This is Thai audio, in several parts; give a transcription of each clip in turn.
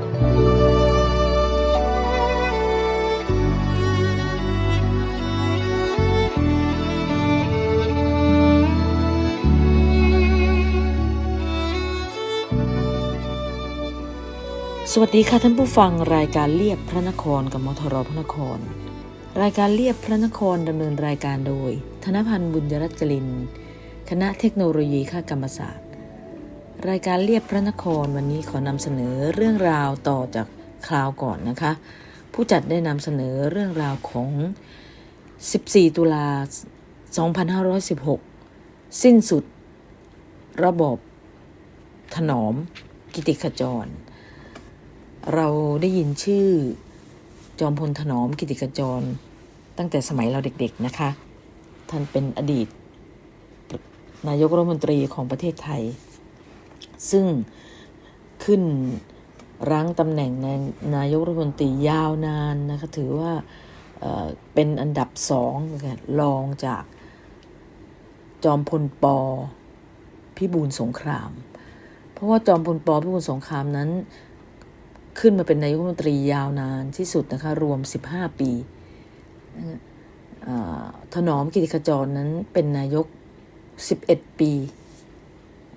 สวัสดีค่ะท่านผู้ฟังรายการเรียบพระนครกับมทรพระนคร รายการเรียบพระนครดำเนินรายการโดย ธนพันธ์บุญยรัตน์กลิน คณะเทคโนโลยีข้ากรรมศาสตร์ รายการเรียบพระนครวันนี้ขอนำเสนอเรื่องราวต่อจากคราวก่อนนะคะ ผู้จัดได้นำเสนอเรื่องราวของ 14 ตุลา 2516 สิ้นสุด ระบบ ถนอม กิติขจร เราได้ยินชื่อจอมพลถนอมกิติขจร ตั้งแต่สมัยเราเด็กๆนะคะ ท่านเป็นอดีต นายกรัฐมนตรีของประเทศไทย ซึ่งขึ้นรั้งตำแหน่งนนายกรัฐมนตรียาวนานนะคะถือว่าเเป็นอันดับสองนะคะรองจากจอมพลปอพิบูลสงคราม เพราะว่าจอมพลปอพิบูลสงครามนั้น ขึ้นมาเป็นนายกรัฐมนตรียาวนานที่สุดนะคะรวม 15 ปีถนอมกิติขจรนั้นเป็นนายก 11 ปี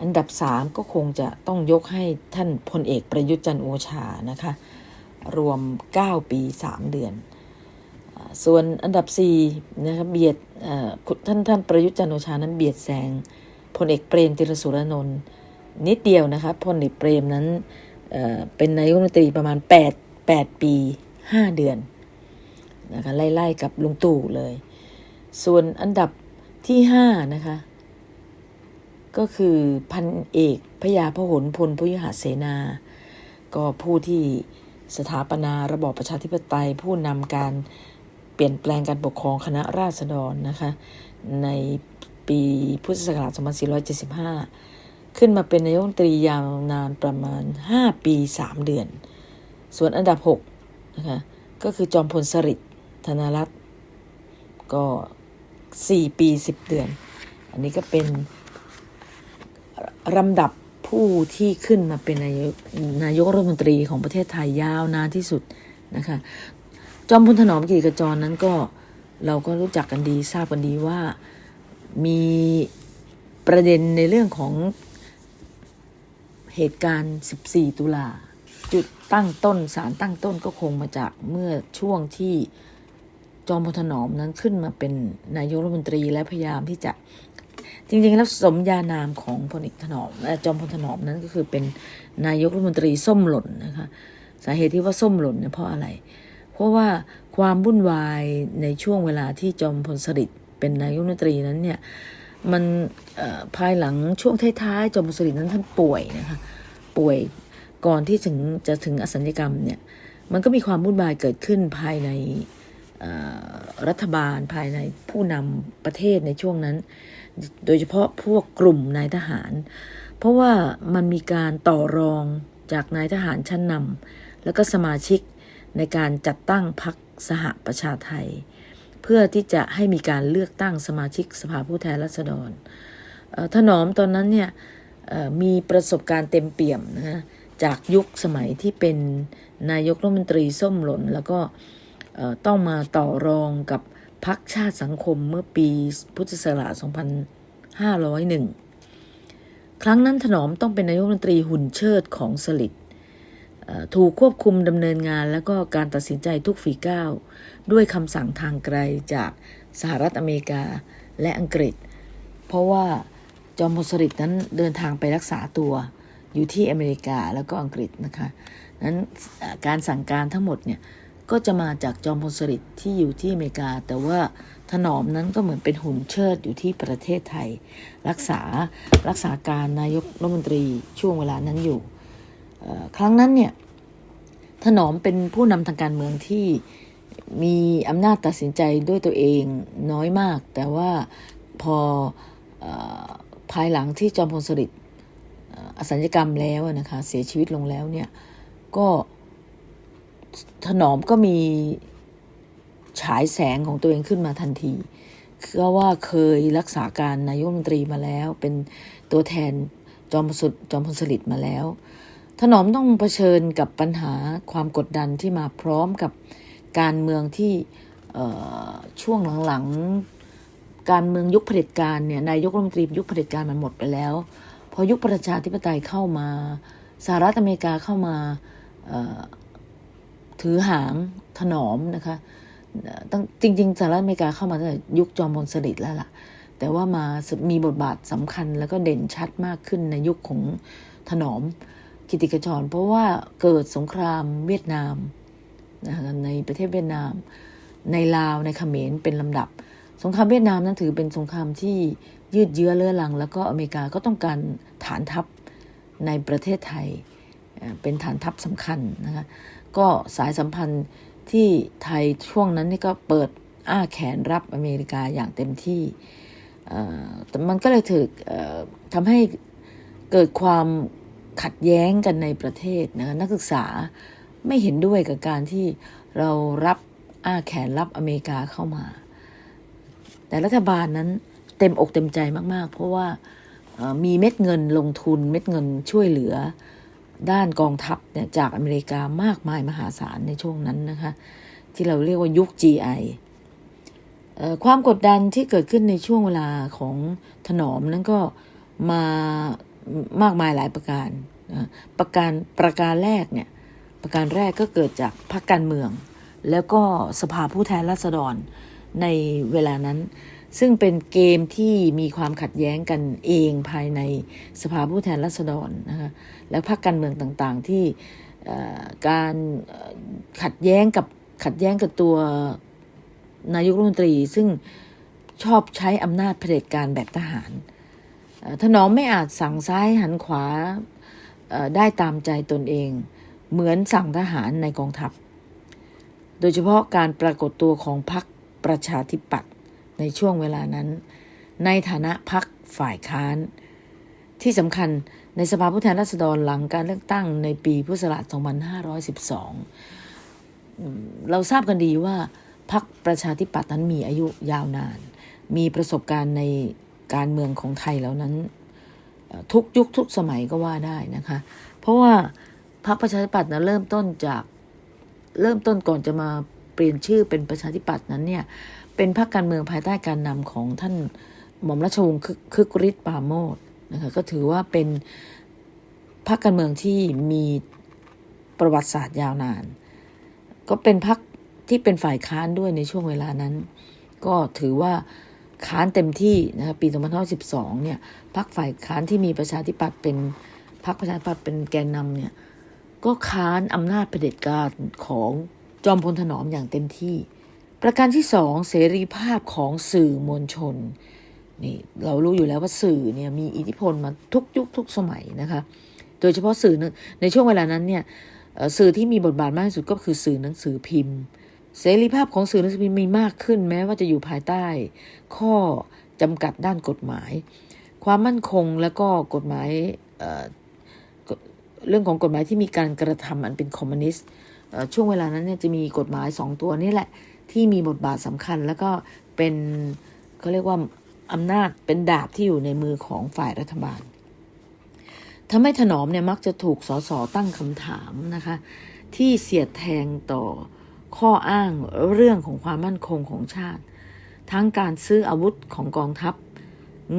อันดับ3ก็คงจะต้องยกให้ท่านพลเอกประยุทธ์จันโอชานะคะ รวม 9 ปี 3 เดือน ส่วนอันดับ4นะคะเบียดท่านท่านประยุทธ์จันโอชานั้นเบียดแซงพลเอกเปรมติรสุรานนท์นิดเดียวนะคะพลเอกเปรมนั้นเเป็นนายกรัฐมนตรีประมาณ 8 8 ปี 5 เดือนนะคะไล่ๆกับลุงตู่เลย ส่วนอันดับที่ 5 นะคะ ก็คือพันเอกพยาพหลพลพยุหเสนา ก็ผู้ที่สถาปนาระบอบประชาธิปไตย ผู้นำการเปลี่ยนแปลงการปกครองคณะราษฎรนะคะ ในปีพุทธศักราช 2475 ขึ้นมาเป็นนายกรัฐมนตรียาวนานประมาณ 5 ปี 3 เดือน ส่วนอันดับ 6 นะคะ ก็คือจอมพลสฤษดิ์ธนรัตน์ก็ 4 ปี 10 เดือน อันนี้ก็เป็น ลำดับผู้ที่ขึ้นมาเป็นนายกนายกรัฐมนตรีของประเทศไทยยาวนานที่สุดนะคะจอมพลถนอมกิติขจรนั้นก็เราก็รู้จักกันดีทราบกันดีว่ามีประเด็นในเรื่องของเหตุการณ์ 14 ตุลา จุดตั้งต้นสารตั้งต้นก็คงมาจากเมื่อช่วงที่จอมพลถนอมนั้นขึ้นมาเป็นนายกรัฐมนตรีและพยายามที่จะ จริงๆ แล้วสมญานามของพลเอกถนอมจอมพลถนอมนั้นก็คือเป็นนายกรัฐมนตรีส้มหล่นนะคะสาเหตุที่ว่าส้มหล่นเนี่ยเพราะอะไร เพราะว่าความวุ่นวายในช่วงเวลาที่จอมพลสฤษดิ์เป็นนายกรัฐมนตรีนั้นเนี่ยมันภายหลังช่วงท้ายๆจอมพลสฤษดิ์นั้นท่านป่วยนะคะป่วยก่อนที่ถึงจะถึงอสัญญกรรมเนี่ยมันก็มีความวุ่นวายเกิดขึ้นภายในรัฐบาลภายในผู้นำประเทศในช่วงนั้น โดยเฉพาะพวกกลุ่มนายทหาร เพราะว่ามันมีการต่อรองจากนายทหารชั้นนำแล้วก็สมาชิกในการจัดตั้งพรรคสหประชาไทย เพื่อที่จะให้มีการเลือกตั้งสมาชิกสภาผู้แทนราษฎรถนอมตอนนั้นเนี่ยมีประสบการณ์เต็มเปี่ยมนะฮะจากยุคสมัยที่เป็นนายกรัฐมนตรีส้มหล่น แล้วก็ต้องมาต่อรองกับ พรรคชาติสังคมเมื่อปีพุทธศักราช2501 ครั้งนั้นถนอมต้องเป็นนายกรัฐมนตรีหุ่นเชิดของสลิดถูกควบคุมดำเนินงานแล้วก็การตัดสินใจทุกฝีก้าว ด้วยคำสั่งทางไกลจากสหรัฐอเมริกาและอังกฤษ เพราะว่าจอมพลสฤษดิ์นั้นเดินทางไปรักษาตัวอยู่ที่อเมริกาแล้วก็อังกฤษนะคะนั้นการสั่งการทั้งหมดเนี่ย ก็จะมาจากจอมพลสฤษดิ์ที่อยู่ที่อเมริกา แต่ว่าถนอมนั้นก็เหมือนเป็นหุ่นเชิดอยู่ที่ประเทศไทย รักษารักษาการนายกรัฐมนตรีช่วงเวลานั้นอยู่ ครั้งนั้นเนี่ยถนอมเป็นผู้นำทางการเมืองที่มีอำนาจตัดสินใจด้วยตัวเองน้อยมาก แต่ว่าพออภายหลังที่จอมพลสฤษดิ์อสัญญกรรมแล้วนะคะเสียชีวิตลงแล้วเนี่ยก็ ถนอมก็มีฉายแสงของตัวเองขึ้นมาทันทีเพราว่าเคยรักษาการนายกรัฐมนตรีมาแล้ว เป็นตัวแทนจอมพลสฤษดิ์จอมพลสฤษดิ์มาแล้ว ถนอมต้องเผชิญกับปัญหาความกดดันที่มาพร้อมกับการเมืองที่ช่วงหลังๆ การเมืองยุคเผด็จการเนี่ยนายกรัฐมนตรียุคเผด็จการมันหมดไปแล้ว พอยุคประชาธิปไตยเข้ามาสหรัฐอเมริกาเข้ามา ถือหางถนอมนะคะเอ่อตั้งจริง ๆสหรัฐอเมริกาเข้ามาตั้งแต่ยุคจอมพลสฤษดิ์แล้วล่ะ แต่ว่ามามีบทบาทสำคัญแล้วก็เด่นชัดมากขึ้นในยุคของถนอมกิติกจรเพราะว่าเกิดสงครามเวียดนามนะคะในประเทศเวียดนาม ในลาวในเขมรเป็นลำดับ สงครามเวียดนามนั้นถือเป็นสงครามที่ยืดเยื้อเลื้อรัง แล้วก็อเมริกาก็ต้องการฐานทัพในประเทศไทยเอ่อเป็นฐานทัพสำคัญนะคะ ก็สายสัมพันธ์ที่ไทยช่วงนั้นนี่ก็เปิดอ้าแขนรับอเมริกาอย่างเต็มที่แต่มันก็เลยถืออทำให้เกิดความขัดแย้งกันในประเทศนะนักศึกษาไม่เห็นด้วยกับการที่เรารับอ้าแขนรับอเมริกาเข้ามา แต่รัฐบาลนั้นเต็มอกเต็มใจมาก ๆ เพราะว่ามีเม็ดเงินลงทุนเม็ดเงินช่วยเหลือ ด้านกองทัพเนี่ยจากอเมริกามากมายมหาศาลในช่วงนั้นนะคะ ที่เราเรียกว่ายุค GI เอ่อความกดดันที่เกิดขึ้นในช่วงเวลาของถนอมนั้นก็มามากมายหลายประการ ประการประการแรกเนี่ยประการแรกก็เกิดจากพรรคการเมือง แล้วก็สภาผู้แทนราษฎรในเวลานั้น ซึ่งเป็นเกมที่มีความขัดแย้งกันเองภายในสภาผู้แทนราษฎรนะคะและพรรคการเมืองต่างๆ ที่การขัดแย้งกับขัดแย้งกับตัวนายกรัฐมนตรี ซึ่งชอบใช้อำนาจเผด็จการแบบทหารถนอมไม่อาจสั่งซ้ายหันขวาได้ตามใจตนเอง เหมือนสั่งทหารในกองทัพ โดยเฉพาะการปรากฏตัวของพรรคประชาธิปัตย์ ในช่วงเวลานั้น ในฐานะพรรคฝ่ายค้าน ที่สำคัญในสภาผู้แทนราษฎรหลังการเลือกตั้งในปีพุทธศักราช 2512 เราทราบกันดีว่าพรรคประชาธิปัตย์นั้นมีอายุยาวนาน มีประสบการณ์ในการเมืองของไทยแล้วนั้น ทุกยุคทุกสมัยก็ว่าได้นะคะ เพราะว่าพรรคประชาธิปัตย์นะเริ่มต้นจากเริ่มต้นก่อนจะมาเปลี่ยนชื่อเป็นประชาธิปัตย์นั้นเนี่ย เป็นพรรคการเมืองภายใต้การนำของท่านหม่อมราชวงศ์คึกฤทธิ์ปาโมทนะคะก็ถือว่าเป็นพรรคการเมืองที่มีประวัติศาสตร์ยาวนาน ก็เป็นพรรคที่เป็นฝ่ายค้านด้วยในช่วงเวลานั้น ก็ถือว่าค้านเต็มที่นะคะปี2512เนี่ยพรรคฝ่ายค้านที่มีประชาธิปัตย์เป็นพรรคประชาธิปัตย์เป็นแกนนำเนี่ยก็ค้านอำนาจเผด็จการของจอมพลถนอมอย่างเต็มที่ ประการที่สองเสรีภาพของสื่อมวลชนนี่เรารู้อยู่แล้วว่าสื่อเนี่ยมีอิทธิพลมาทุกยุคทุกสมัยนะคะ โดยเฉพาะสื่อในในช่วงเวลานั้นเนี่ยสื่อที่มีบทบาทมากที่สุดก็คือสื่อหนังสือพิมพ์ เสรีภาพของสื่อหนังสือพิมพ์มีมากขึ้นแม้ว่าจะอยู่ภายใต้ ข้อจำกัดด้านกฎหมาย ความมั่นคงและก็กฎหมายเเรื่องของกฎหมายที่มีการกระทำอันเป็นคอมมิวนิสต์ช่วงเวลานั้นเนี่ยจะมีกฎหมายสองตัวนี่แหละ ที่มีบทบาทสำคัญ แล้วก็เป็นเขาเรียกว่าอำนาจเป็นดาบที่อยู่ในมือของฝ่ายรัฐบาลทำให้ถนอมเนี่ยมักจะถูกสสตั้งคำถามนะคะ ที่เสียดแทงต่อข้ออ้างเรื่องของความมั่นคงของชาติ ทั้งการซื้ออาวุธของกองทัพ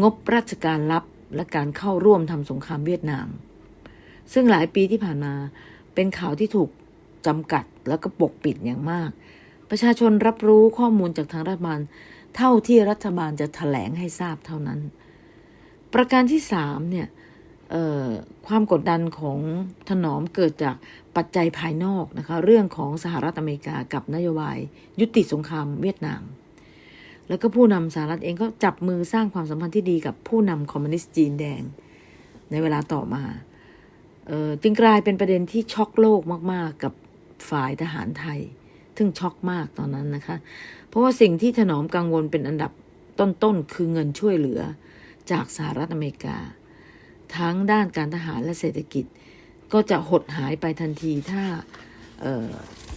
งบราชการลับและการเข้าร่วมทำสงครามเวียดนาม ซึ่งหลายปีที่ผ่านมาเป็นข่าวที่ถูกจำกัดแล้วก็ปกปิดอย่างมาก ประชาชนรับรู้ข้อมูลจากทางรัฐบาล เท่าที่รัฐบาลจะถแถลงให้ทราบเท่านั้น ประการที่สามเนี่ยความกดดันของถนอมเกิดจากปัจจัยภายนอกนะคะเรื่องของสหรัฐอเมริกากับนโยบาย ยุติสงครามเวียดนาม แล้วก็ผู้นำสหรัฐเองก็จับมือสร้างความสัมพันธ์ที่ดีกับผู้นำคอมมิวนิสต์จีนแดง ในเวลาต่อมาจึงกลายเป็นประเด็นที่ช็อกโลกมาก ๆ กับฝ่ายทหารไทย ซึ่งช็อกมากตอนนั้นนะคะ เพราะว่าสิ่งที่ถนอมกังวลเป็นอันดับต้นๆ คือเงินช่วยเหลือจากสหรัฐอเมริกา ทั้งด้านการทหารและเศรษฐกิจ ก็จะหดหายไปทันทีถ้า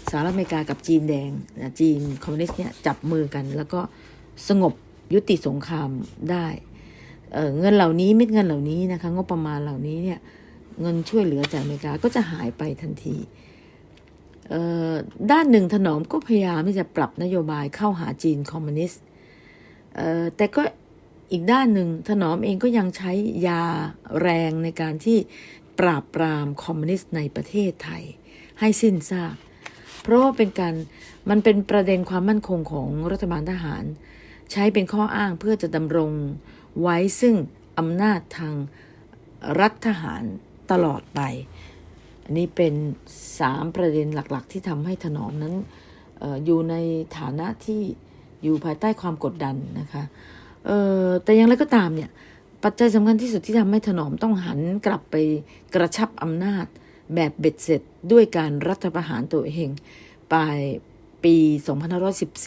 สหรัฐอเมริกากับจีนแดงจีนคอมมิวนิสต์เนี่ยจับมือกัน แล้วก็สงบยุติสงครามได้เเงินเหล่านี้เม็ดเงินเหล่านี้นะคะงบประมาณเหล่านี้เนี่ยเงินช่วยเหลือจากอเมริกาก็จะหายไปทันที ด้านหนึ่งถนอมก็พยายามที่จะปรับนโยบายเข้าหาจีนคอมมิวนิสต์แต่ก็อีกด้านหนึ่งถนอมเองก็ยังใช้ยาแรงในการที่ปราบปรามคอมมิวนิสต์ในประเทศไทย ให้สิ้นซากเพราะว่าเป็นการมันเป็นประเด็นความมั่นคงของรัฐบาลทหาร ใช้เป็นข้ออ้างเพื่อจะดำรงไว้ซึ่งอำนาจทางรัฐทหารตลอดไป อันนี้เป็นสามประเด็นหลักๆ ที่ทำให้ถนอมนั้นอออยู่ในฐานะที่อยู่ภายใต้ความกดดันนะคะแต่อย่างไรก็ตามเนี่ยปัจจัยสำคัญที่สุดที่ทำให้ถนอมต้องหันกลับไปกระชับอำนาจแบบเบ็ดเสร็จด้วยการรัฐประหารตัวเองปลายปี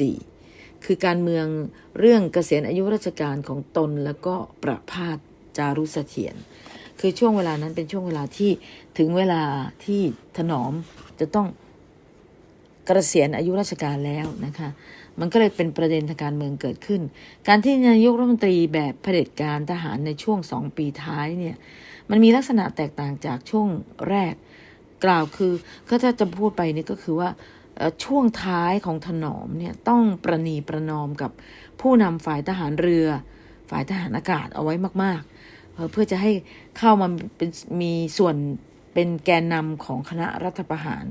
2514 คือการเมืองเรื่องเกษียณอายุราชการของตนแล้วก็ประพาสจารุเสถียร คือช่วงเวลานั้นเป็นช่วงเวลาที่ถึงเวลาที่ถนอมจะต้องเกษียณอายุราชการแล้วนะคะ มันก็เลยเป็นประเด็นทางการเมืองเกิดขึ้น การที่นายกรัฐมนตรีแบบเผด็จการทหารในช่วงสองปีท้ายเนี่ย มันมีลักษณะแตกต่างจากช่วงแรก กล่าวคือก็ถ้าจะพูดไปนี่ก็คือว่าช่วงท้ายของถนอมเนี่ยต้องประนีประนอมกับผู้นำฝ่ายทหารเรือ ฝ่ายทหารอากาศเอาไว้มากๆ เพื่อจะให้เข้ามาเป็นมีส่วนเป็นแกนนำของคณะรัฐประหาร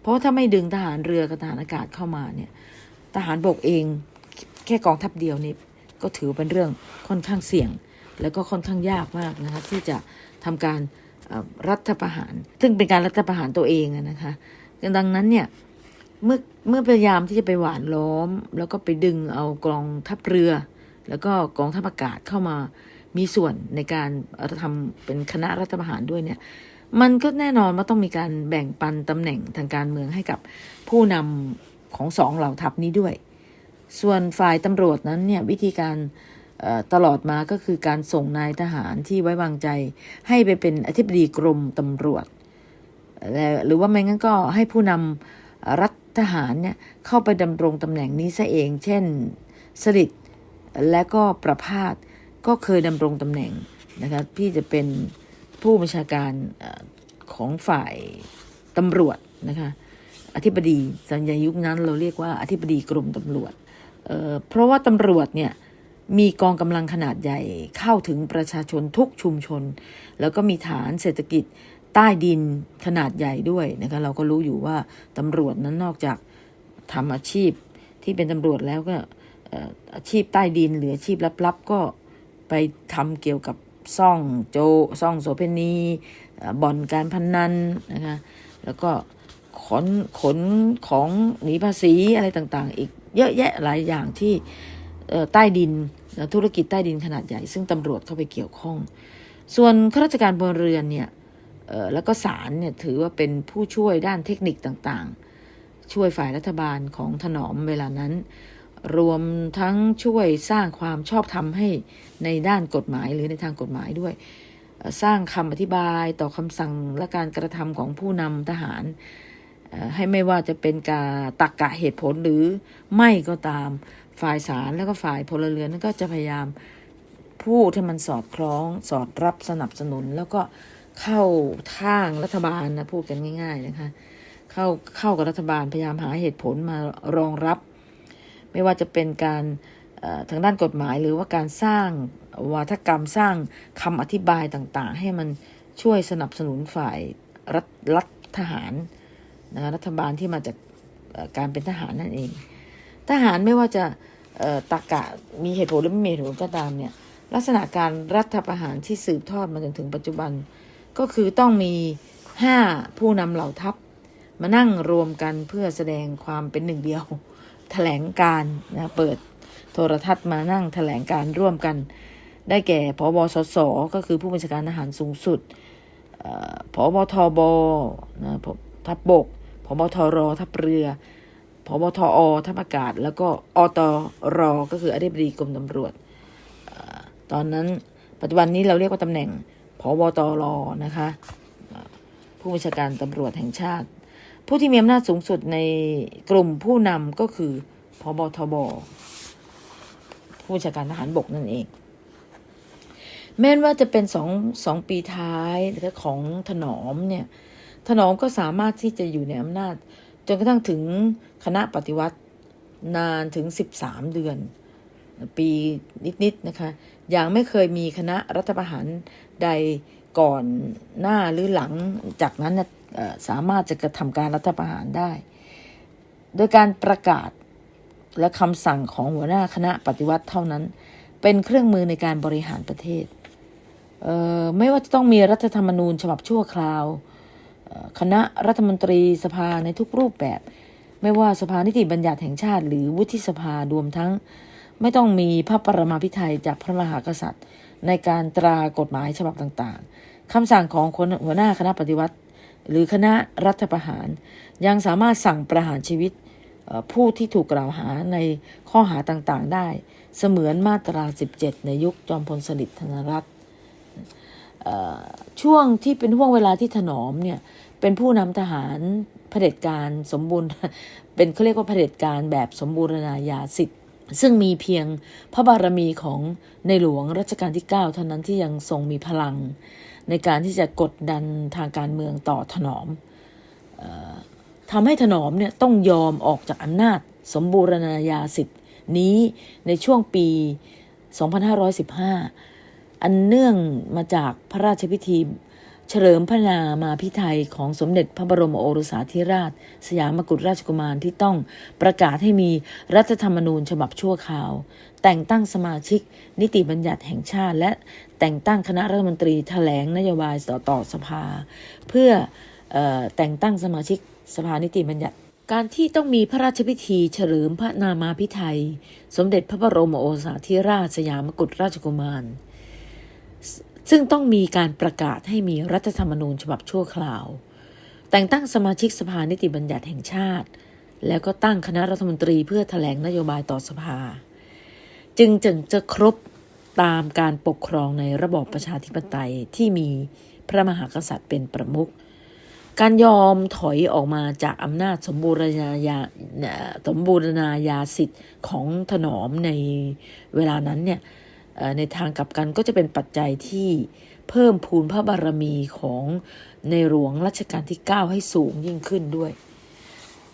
เพราะว่าถ้าไม่ดึงทหารเรือกับทหารอากาศเข้ามาเนี่ยทหารบกเองแค่กองทัพเดียวนี่ก็ถือเป็นเรื่องค่อนข้างเสี่ยง แล้วก็ค่อนข้างยากมากนะคะที่จะทำการรัฐประหาร ซึ่งเป็นการรัฐประหารตัวเองนะคะดังนั้นเนี่ยเมื่อเมื่อพยายามที่จะไปหวานล้อม แล้วก็ไปดึงเอากองทัพเรือ แล้วก็กองทัพอากาศเข้ามา มีส่วนในการทำเป็นคณะรัฐประหารด้วยเนี่ย มันก็แน่นอนว่าต้องมีการแบ่งปันตำแหน่งทางการเมืองให้กับผู้นำของสองเหล่าทัพนี้ด้วย ส่วนฝ่ายตำรวจนั้นเนี่ยวิธีการตลอดมาก็คือการส่งนายทหารที่ไว้วางใจ ให้ไปเป็นอธิบดีกรมตำรวจและหรือว่าไม่งั้นก็ให้ผู้นำรัฐทหารเนี่ยเข้าไปดำรงตำแหน่งนี้ซะเอง เช่นสฤษดิ์และก็ประพาส ก็เคยดำรงตำแหน่งนะคะพี่จะเป็นผู้บัญชาการอของฝ่ายตำรวจนะคะอธิบดีสัญญายุคนั้นเราเรียกว่าอธิบดีกรมตำรวจเเพราะว่าตำรวจเนี่ยมีกองกำลังขนาดใหญ่เข้าถึงประชาชนทุกชุมชน แล้วก็มีฐานเศรษฐกิจใต้ดินขนาดใหญ่ด้วยนะคะเราก็รู้อยู่ว่าตำรวจนั้นนอกจากทำอาชีพที่เป็นตำรวจแล้วก็อาชีพใต้ดินหรืออาชีพลับๆก็ ไปทำเกี่ยวกับซ่องโจซ่องโสเพณีบ่อนการพนนันนะคะแล้วก็ขนขนของหนีภาษีอะไรต่างๆ อีกเยอะแยะหลายอย่างที่ใต้ดินธุรกิจใต้ดินขนาดใหญ่ ซึ่งตำรวจเข้าไปเกี่ยวข้อง ส่วนข้าราชการพลเรือนเนี่ยแล้วก็ศาลเนี่ยถือว่าเป็นผู้ช่วยด้านเทคนิคต่างๆ ช่วยฝ่ายรัฐบาลของถนอมเวลานั้น รวมทั้งช่วยสร้างความชอบธรรมให้ในด้านกฎหมายหรือในทางกฎหมายด้วย สร้างคำอธิบายต่อคำสั่งและการกระทำของผู้นำทหาร ให้ไม่ว่าจะเป็นการตักกะเหตุผลหรือไม่ก็ตามฝ่ายศาลแล้วก็ฝ่ายพลเรือนนั้นก็จะพยายามพูดให้มันสอดคล้อง สอดรับสนับสนุน แล้วก็เข้าทางรัฐบาลนะพูดกันง่าย ๆ นะคะ เข้าเข้ากับรัฐบาลพยายามหาเหตุผลมารองรับ ไม่ว่าจะเป็นการทางด้านกฎหมายหรือว่าการสร้างวาทกรรมสร้างคำอธิบายต่างๆ ให้มันช่วยสนับสนุนฝ่ายรัฐรัฐทหารนะคะรัฐบาลที่มาจากการเป็นทหารนั่นเอง ทหารไม่ว่าจะตากะมีเหตุผลหรือไม่มีเหตุผลก็ตามเนี่ยลักษณะการรัฐประหารที่สืบทอดมาจนถึงปัจจุบัน ก็คือต้องมีห้าผู้นำเหล่าทัพ มานั่งรวมกันเพื่อแสดงความเป็นหนึ่งเดียว แถลงการนะเปิดโทรทัศน์มานั่งแถลงการร่วมกัน ได้แก่พบสสก็คือผู้บัญชาการทหารสูงสุดเอ่อผบทบนะทัพบกผบทรทัพเรือผบทอทัพอากาศ แล้วก็อตรก็คืออธิบดีกรมตำรวจอตอนนั้นปัจจุบันนี้เราเรียกว่าตำแหน่งผบตรนะคะ ผู้บัญชาการตำรวจแห่งชาติ ผู้ที่มีอำนาจสูงสุดในกลุ่มผู้นำก็คือพบทบผู้บัญชาการทหารบกนั่นเอง แม้นว่าจะเป็นสองสองปีท้ายของถนอมเนี่ย ถนอมก็สามารถที่จะอยู่ในอำนาจ จนกระทั่งถึงคณะปฏิวัตินานถึง13เดือน ปีนิดๆนะคะ อย่างไม่เคยมีคณะรัฐประหารใดก่อนหน้าหรือหลังจากนั้นนะ สามารถจะกระทำการรัฐประหารได้ โดยการประกาศและคำสั่งของหัวหน้าคณะปฏิวัติเท่านั้น เป็นเครื่องมือในการบริหารประเทศเไม่ว่าจะต้องมีรัฐธรรมนูญฉบับชั่วคราว คณะรัฐมนตรีสภาในทุกรูปแบบ ไม่ว่าสภานิติบัญญัติแห่งชาติ หรือวุฒิสภารวมทั้ง ไม่ต้องมีพระปรมาภิไธยจากพระมหากษัตริย์ ในการตรากฎหมายฉบับต่างๆคำสั่งของคนหัวหน้าคณะปฏิวัติ หรือคณะรัฐประหาร ยังสามารถสั่งประหารชีวิตผู้ที่ถูกกล่าวหาในข้อหาต่างๆได้ เสมือนมาตรา 17 ในยุคจอมพลสฤษดิ์ธนรัตน์ช่วงที่เป็นห่วงเวลาที่ถนอมเนี่ยเป็นผู้นำทหารเผด็จการสมบูรณ์ เป็นเขาเรียกว่าเผด็จการแบบสมบูรณาญาสิทธิ์ซึ่งมีเพียงพระบารมีของในหลวงรัชกาลที่ 9 เท่านั้นที่ยังทรงมีพลัง ในการที่จะกดดันทางการเมืองต่อถนอมออทำให้ถนอมเนี่ยต้องยอมออกจากอำนาจสมบูรณาญาสิทธิ์นี้ในช่วงปี 2515 อันเนื่องมาจากพระราชพิธีเฉลิมพระนามาพิไทยของสมเด็จพระบรมโอรสาธิราช สยามกุฎราชกุมารที่ต้องประกาศให้มีรัฐธรรมนูญฉบับชั่วคราว แต่งตั้งสมาชิก นิติบัญญัติแห่งชาติ และแต่งตั้งคณะรัฐมนตรีแถลงนโยบายต่อต่อสภา เพื่อออแต่งตั้งสมาชิกสภานิติบัญญัติ การที่ต้องมีพระราชพิธีเฉลิมพระนามาพิไทย สมเด็จพระบรมโอรสาธิราชสยามกุฎราชกุมาร ซึ่งต้องมีการประกาศให้มีรัฐธรรมนูญฉบับชั่วคราว แต่งตั้งสมาชิกสภานิติบัญญัติแห่งชาติ แล้วก็ตั้งคณะรัฐมนตรีเพื่อแถลงนโยบายต่อสภา จึงจึงจะครบตามการปกครองในระบอบประชาธิปไตยที่มีพระมหากษัตริย์เป็นประมุขการยอมถอยออกมาจากอำนาจสมบูรณาญาสมบูรณาญาสิทธิ์ของถนอมในเวลานั้นเนี่ยในทางกลับกันก็จะเป็นปัจจัยที่เพิ่มพูนพระบารมีของในหลวงรัชกาลที่ 9 ให้สูงยิ่งขึ้นด้วย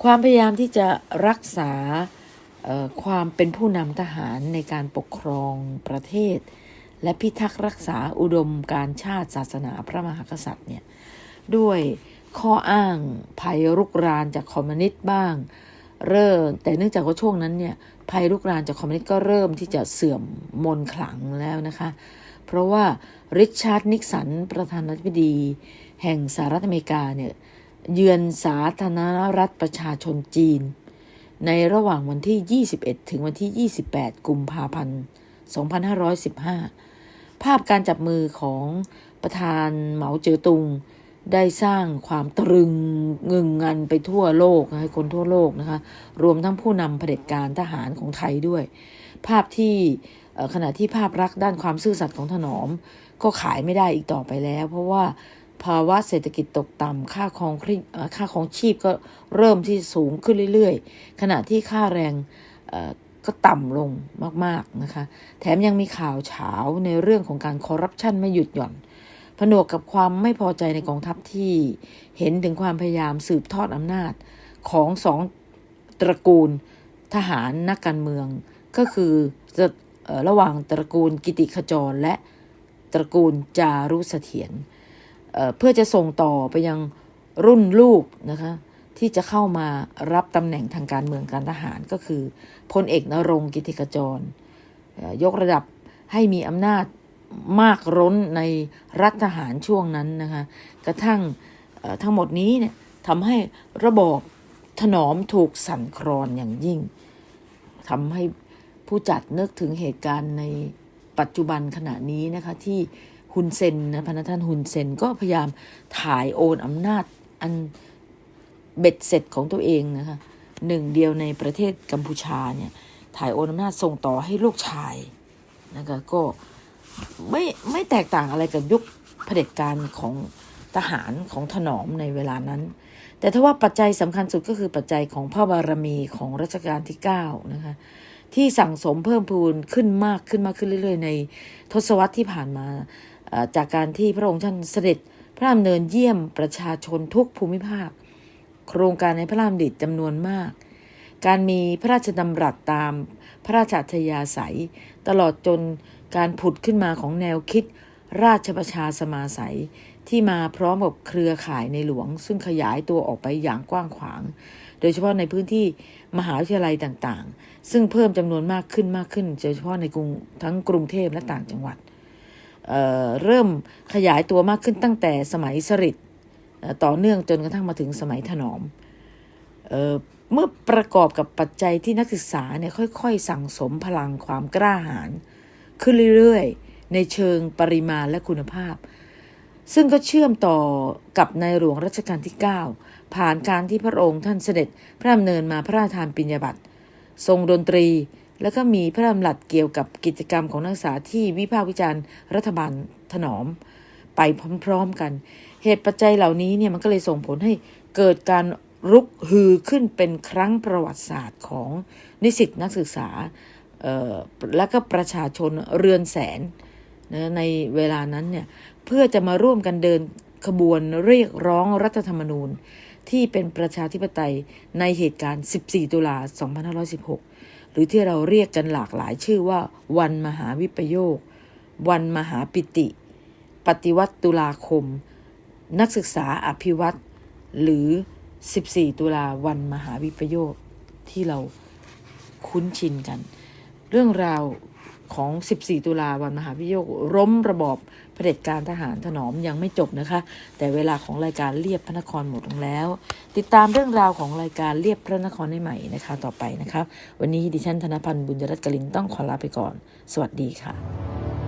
ความพยายามที่จะรักษา ความเป็นผู้นำทหารในการปกครองประเทศ และพิทักษ์รักษาอุดมการชาติศาสนาพระมหากษัตริย์เนี่ยด้วยข้ออ้างภัยรุกรานจากคอมมิวนิสต์บ้าง เริ่มแต่เนื่องจากว่าช่วงนั้นเนี่ยภัยรุกรานจากคอมมิวนิสต์ก็เริ่มที่จะเสื่อมมนขลังแล้วนะคะ เพราะว่าริชาร์ดนิกสันประธานาธิบดี แห่งสหรัฐอเมริกาเนี่ยเยือนสาธารณรัฐประชาชนจีน ในระหว่างวันที่ 21 ถึงวันที่ 28 กุมภาพันธ์ 2515 ภาพการจับมือของประธานเหมาเจ๋อตุง ได้สร้างความตรึงงึงงันไปทั่วโลกนะให้คนทั่วโลกนะคะ รวมทั้งผู้นำเผด็จการทหารของไทยด้วย ภาพที่ขณะที่ภาพลักด้านความซื่อสัตย์ของถนอม ก็ขายไม่ได้อีกต่อไปแล้ว เพราะว่า ภาวะเศรษฐกิจตกต่ำค่าของครีเอ่อค่าของชีพก็เริ่มที่สูงขึ้นเรื่อยๆ ขณะที่ค่าแรงก็ต่ำลงมากๆนะคะ แถมยังมีข่าวเฉาในเรื่องของการคอร์รัปชันไม่หยุดหย่อน ผนวกกับความไม่พอใจในกองทัพที่เห็นถึงความพยายามสืบทอดอำนาจของสองตระกูลทหารนักการเมือง ก็คือจะเอ่อระหว่างตระกูลกิติขจรและตระกูลจารุเสถียร เพื่อจะส่งต่อไปยังรุ่นลูกนะคะที่จะเข้ามารับตำแหน่งทางการเมืองการทหารก็คือพลเอกนรงกิติขจรเอ่อยกระดับให้มีอำนาจมากร้นในรัฐทหารช่วงนั้นนะคะกระทั่งทั้งหมดนี้เนี่ยทำให้ระบอบถนอมถูกสั่นคลอนอย่างยิ่งทำให้ผู้จัดนึกถึงเหตุการณ์ในปัจจุบันขณะนี้นะคะที่ ฮุนเซนนะพนักท่านฮุนเซนก็พยายามถ่ายโอนอำนาจอันเบ็ดเสร็จของตัวเองนะคะหนึ่งเดียวในประเทศกัมพูชาเนี่ยถ่ายโอนอำนาจส่งต่อให้ลูกชายนะคะก็ไม่ไม่แตกต่างอะไรกับยุคเผด็จการของทหารของถนอมในเวลานั้น แต่ถ้าว่าปัจจัยสำคัญสุดก็คือปัจจัยของพระบารมีของรัชกาลที่9นะคะที่สั่งสมเพิ่มพูนขึ้นมากขึ้นมากขึ้นเรื่อย ๆ ในทศวรรษที่ผ่านมา จากการที่พระองค์ท่านเสด็จพระดำเนินเยี่ยมประชาชนทุกภูมิภาค โครงการในพระราชดำริจำนวนมาก การมีพระราชดำรัสตามพระราชอัธยาศัย ตลอดจนการผุดขึ้นมาของแนวคิดราชประชาสมาสัยที่มาพร้อมกับเครือข่ายในหลวง ซึ่งขยายตัวออกไปอย่างกว้างขวาง โดยเฉพาะในพื้นที่มหาวิทยาลัยต่างๆ ซึ่งเพิ่มจำนวนมากขึ้นมากขึ้น โดยเฉพาะในกรุงทั้งกรุงเทพและต่างจังหวัด เเริ่มขยายตัวมากขึ้นตั้งแต่สมัยสฤษดิ์ต่อเนื่องจนกระทั่งมาถึงสมัยถนอมเออเมื่อประกอบกับปัจจัยที่นักศึกษาเนี่ยค่อยๆ สั่งสมพลังความกล้าหาญขึ้นเรื่อยๆ ในเชิงปริมาณและคุณภาพ ซึ่งก็เชื่อมต่อกับในหลวงรัชกาลที่ 9 ผ่านการที่พระองค์ท่านเสด็จพระดำเนินมาพระราชทานปิญญาบัตรทรงดนตรี แล้วก็มีพระดำรัสเกี่ยวกับกิจกรรมของนักศึกษาที่วิพากษ์วิจารณ์รัฐบาลถนอม ไปพร้อมๆกัน เหตุปัจจัยเหล่านี้เนี่ยมันก็เลยส่งผลให้เกิดการรุกฮือขึ้นเป็นครั้งประวัติศาสตร์ของนิสิตนักศึกษาและก็ประชาชนเรือนแสนนะในเวลานั้นเนี่ยเพื่อจะมาร่วมกันเดินขบวนเรียกร้องรัฐธรรมนูญ ที่เป็นประชาธิปไตยในเหตุการณ์ 14 ตุลา 2516 หรือที่เราเรียกกันหลากหลายชื่อว่า วันมหาวิปโยค วันมหาปิติ ปฏิวัติตุลาคม นักศึกษาอภิวัตหรือ 14 ตุลาวันมหาวิปโยคที่เราคุ้นชินกัน เรื่องราว ของ 14 ตุลาวันมหาวิโยคร้มระบอบเผด็จการทหารถนอมยังไม่จบนะคะ แต่เวลาของรายการเรียบพระนครหมดลงแล้ว ติดตามเรื่องราวของรายการเรียบพระนครได้ใหม่นะคะ ต่อไปนะคะวันนี้ดิฉันธนพันธ์บุญยรัตน์กลินต้องขอลาไปก่อน สวัสดีค่ะ